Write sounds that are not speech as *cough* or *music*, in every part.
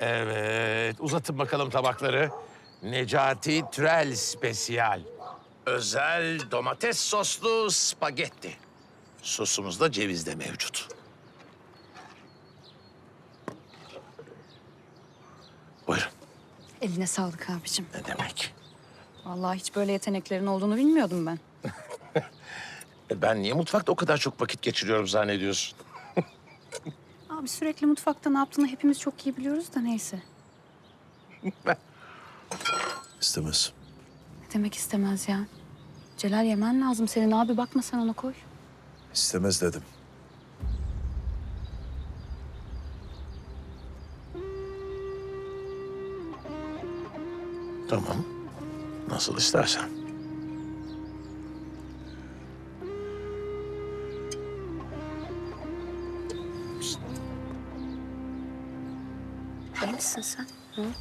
Evet, uzatın bakalım tabakları. Necati Türel Spesiyal. Özel domates soslu spagetti. Sosumuz da cevizde mevcut. Buyurun. Eline sağlık abicim. Ne demek? Vallahi hiç böyle yeteneklerin olduğunu bilmiyordum ben. *laughs* E Ben niye mutfakta o kadar çok vakit geçiriyorum zannediyorsun? *laughs* Abi sürekli mutfakta ne yaptığını hepimiz çok iyi biliyoruz da neyse. *laughs* İstemez. Ne demek istemez ya? Celal yemen lazım senin abi bakma sen ona koy. İstemez dedim. Tamam. Nasıl istersen. Misin sen? Ne oldu?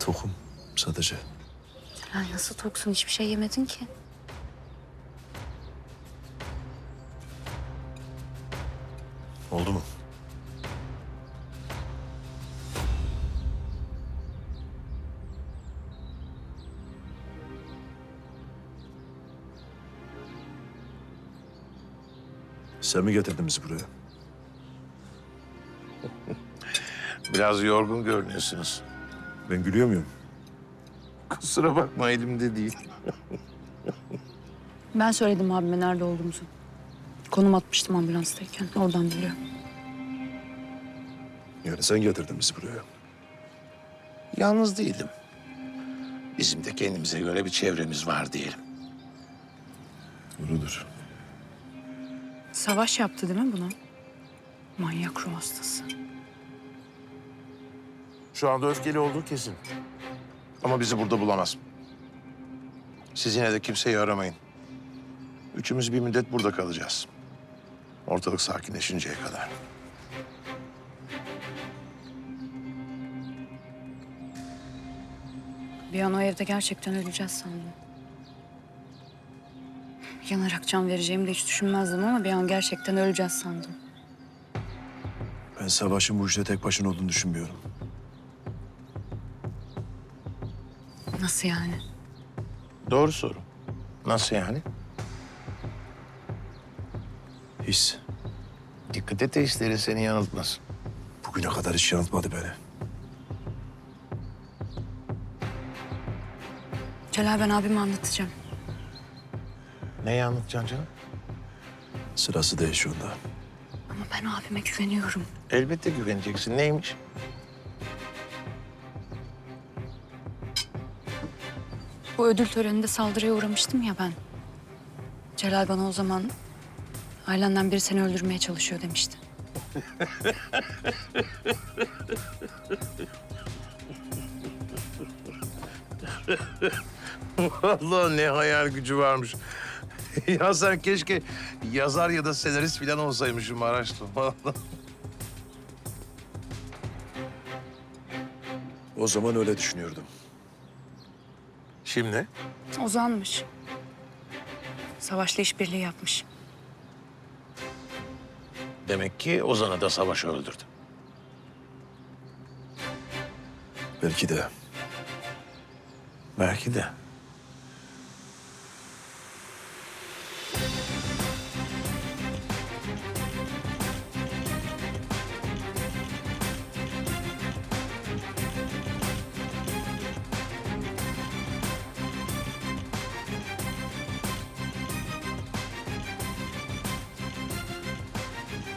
Tokum sadece. Celal nasıl toksun hiçbir şey yemedin ki. Oldu mu? Sen mi getirdin bizi buraya? Biraz yorgun görünüyorsunuz. Ben gülüyor muyum? Kusura bakma elimde değil. Ben söyledim abime nerede olduğumuzu. Konum atmıştım ambulanstayken. Oradan biliyor. Yani sen getirdin bizi buraya. Yalnız değildim. Bizim de kendimize göre bir çevremiz var diyelim. Doğrudur. Savaş yaptı değil mi buna? Manyak ruh hastası. Şu anda öfkeli olduğu kesin. Ama bizi burada bulamaz. Siz yine de kimseyi aramayın. Üçümüz bir müddet burada kalacağız. Ortalık sakinleşinceye kadar. Bir an o evde gerçekten öleceğiz sandım. Yanarak can vereceğimi de hiç düşünmezdim ama bir an gerçekten öleceğiz sandım. Ben Savaş'ın bu işte tek başına olduğunu düşünmüyorum. Nasıl yani? Doğru soru. Nasıl yani? His. Dikkat et de hisleri seni yanıltmasın. Bugüne kadar hiç yanıltmadı beni. Celal ben abime anlatacağım. Neyi anlatacaksın canım? Sırası değil şu anda. Ama ben abime güveniyorum. Elbette güveneceksin. Neymiş? Bu ödül töreninde saldırıya uğramıştım ya ben. Celal bana o zaman ailenden biri seni öldürmeye çalışıyor demişti. Allah ne hayal gücü varmış. *laughs* ya sen keşke yazar ya da senarist falan olsaymışım araştırma. Vallahi. O zaman öyle düşünüyordum. Şimdi? Ozanmış. Savaşla işbirliği yapmış. Demek ki Ozan'ı da savaşı öldürdü. Belki de. Belki de.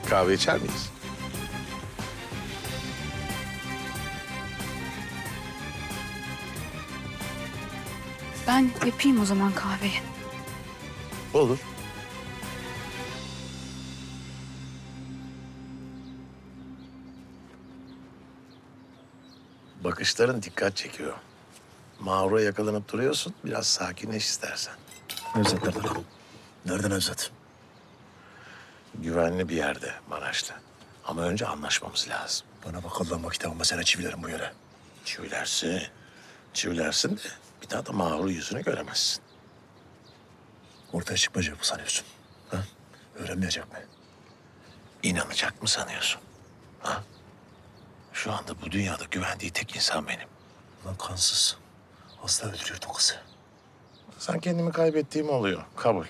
Kahve içer miyiz? Ben yapayım o zaman kahveyi. Olur. Bakışların dikkat çekiyor. Mağrura yakalanıp duruyorsun. Biraz sakinleş istersen. Nevzat nerede lan? Nerede Nevzat? Güvenli bir yerde Maraş'ta. Ama önce anlaşmamız lazım. Bana bak Allah'ın vakit ama sana çivilerim bu yere. Çivilersin. Çivilersin de bir daha da mağrur yüzünü göremezsin. Ortaya çıkmayacak mı sanıyorsun? Ha? Öğrenmeyecek mi? İnanacak mı sanıyorsun? Ha? Şu anda bu dünyada güvendiği tek insan benim. Lan kansız. Hasta öldürüyordun kızı. Sen kendimi kaybettiğim oluyor. Kabul.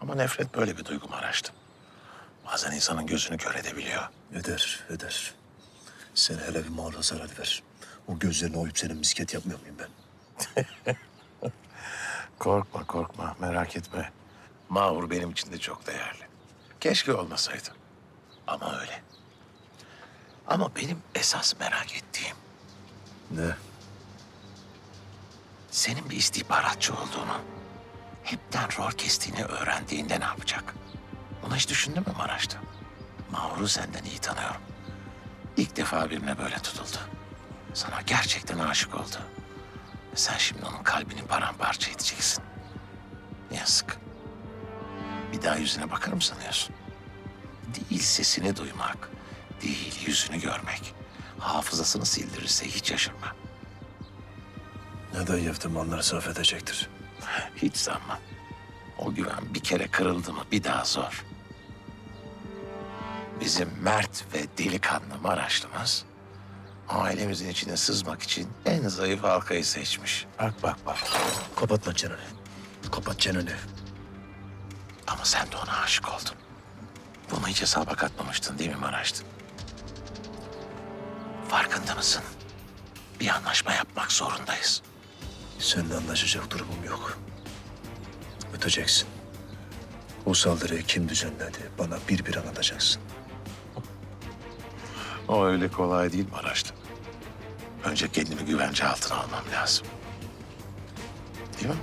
Ama nefret böyle bir duygu Maraş'tı. Bazen insanın gözünü kör edebiliyor. Eder, eder. Sen hele bir mağara zarar ver. O gözlerini oyup senin misket yapmıyor muyum ben? *laughs* Korkma korkma merak etme. Mahur benim için de çok değerli. Keşke olmasaydı. Ama öyle. Ama benim esas merak ettiğim Ne? senin bir istihbaratçı olduğunu, hepten rol kestiğini öğrendiğinde ne yapacak? Bunu hiç düşündün mü Maraş'ta? Mahur'u senden iyi tanıyorum. İlk defa birine böyle tutuldu. Sana gerçekten aşık oldu. Sen şimdi onun kalbini paramparça edeceksin. Yazık. Bir daha yüzüne bakar mı sanıyorsun? Değil sesini duymak, değil yüzünü görmek. Hafızasını sildirirse hiç şaşırma. Ne de yeftimanları sarf edecektir. Hiç sanmam. O güven bir kere kırıldı mı bir daha zor. Bizim mert ve delikanlı Maraşlımız ailemizin içine sızmak için en zayıf halkayı seçmiş. Bak bak bak. Kapat lan çeneni. Kapat çeneni. Ama sen de ona aşık oldun. Bunu hiç hesaba katmamıştın değil mi Maraşlı? Farkında mısın? Bir anlaşma yapmak zorundayız. Seninle anlaşacak durumum yok. Öteceksin. O saldırıyı kim düzenledi bana bir bir anlatacaksın. O öyle kolay değil Maraşlı. Önce kendimi güvence altına almam lazım. Değil mi?